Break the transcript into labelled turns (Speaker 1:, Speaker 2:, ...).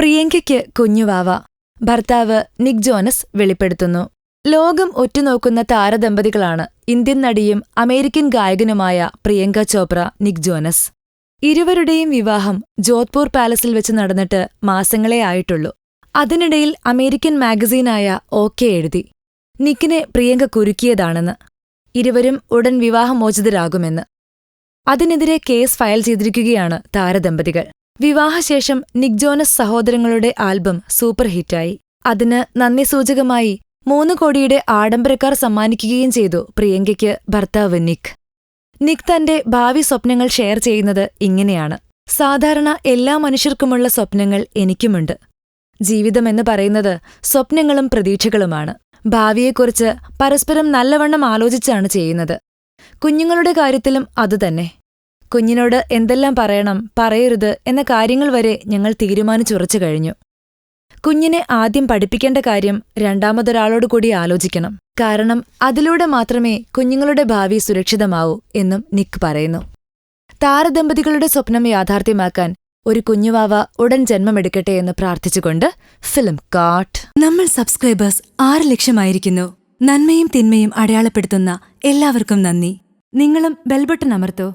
Speaker 1: പ്രിയങ്കയ്ക്ക് കുഞ്ഞുവാവ. ഭർത്താവ് നിക് ജോനസ് വെളിപ്പെടുത്തുന്നു. ലോകം ഒറ്റുനോക്കുന്ന താരദമ്പതികളാണ് ഇന്ത്യൻ നടിയും അമേരിക്കൻ ഗായകനുമായ പ്രിയങ്ക ചോപ്ര നിക് ജോനസ്. ഇരുവരുടെയും വിവാഹം ജോധ്പൂർ പാലസിൽ വെച്ച് നടന്നിട്ട് മാസങ്ങളേ ആയിട്ടുള്ളൂ. അതിനിടയിൽ അമേരിക്കൻ മാഗസീനായ ഓക്കെ എഴുതി. നിക്കിനെ പ്രിയങ്ക കുരുക്കിയതാണെന്ന്. ഇരുവരും ഉടൻ വിവാഹമോചിതരാകുമെന്ന്. അതിനെതിരെ കേസ് ഫയൽ ചെയ്തിരിക്കുകയാണ് താരദമ്പതികൾ. വിവാഹശേഷം നിക് ജോനസ് സഹോദരങ്ങളുടെ ആൽബം സൂപ്പർ ഹിറ്റായി. അതിന് നന്ദി സൂചകമായി മൂന്ന് കോടിയുടെ ആഡംബരക്കാർ സമ്മാനിക്കുകയും ചെയ്തു പ്രിയങ്കയ്ക്ക് ഭർത്താവ് നിക്. നിക് തന്റെ ഭാവി സ്വപ്നങ്ങൾ ഷെയർ ചെയ്യുന്നത് ഇങ്ങനെയാണ്. സാധാരണ എല്ലാ മനുഷ്യർക്കുമുള്ള സ്വപ്നങ്ങൾ എനിക്കുമുണ്ട്. ജീവിതമെന്ന് പറയുന്നത് സ്വപ്നങ്ങളും പ്രതീക്ഷകളുമാണ്. ഭാവിയെക്കുറിച്ച് പരസ്പരം നല്ലവണ്ണം ആലോചിച്ചാണ് ചെയ്യുന്നത്. കുഞ്ഞുങ്ങളുടെ കാര്യത്തിലും അതുതന്നെ കുഞ്ഞിനോട് എന്തെല്ലാം പറയണം പറയരുത് എന്ന കാര്യങ്ങൾ വരെ ഞങ്ങൾ തീരുമാനിച്ചുറച്ചു കഴിഞ്ഞു. കുഞ്ഞിനെ ആദ്യം പഠിപ്പിക്കേണ്ട കാര്യം രണ്ടാമതൊരാളോട് കൂടി ആലോചിക്കണം. കാരണം അതിലൂടെ മാത്രമേ കുഞ്ഞുങ്ങളുടെ ഭാവി സുരക്ഷിതമാവൂ എന്നും നിക്ക് പറയുന്നു. താരദമ്പതികളുടെ സ്വപ്നം യാഥാർത്ഥ്യമാക്കാൻ ഒരു കുഞ്ഞുവാവ ഉടൻ ജന്മമെടുക്കട്ടെ എന്ന് പ്രാർത്ഥിച്ചുകൊണ്ട് ഫിലിം കാട്ട്.
Speaker 2: നമ്മൾ സബ്സ്ക്രൈബേഴ്സ് ആറ് ലക്ഷമായിരിക്കുന്നു നന്മയും തിന്മയും അടയാളപ്പെടുത്തുന്ന എല്ലാവർക്കും നന്ദി. നിങ്ങളും ബെൽബട്ടൺ അമർത്തോ.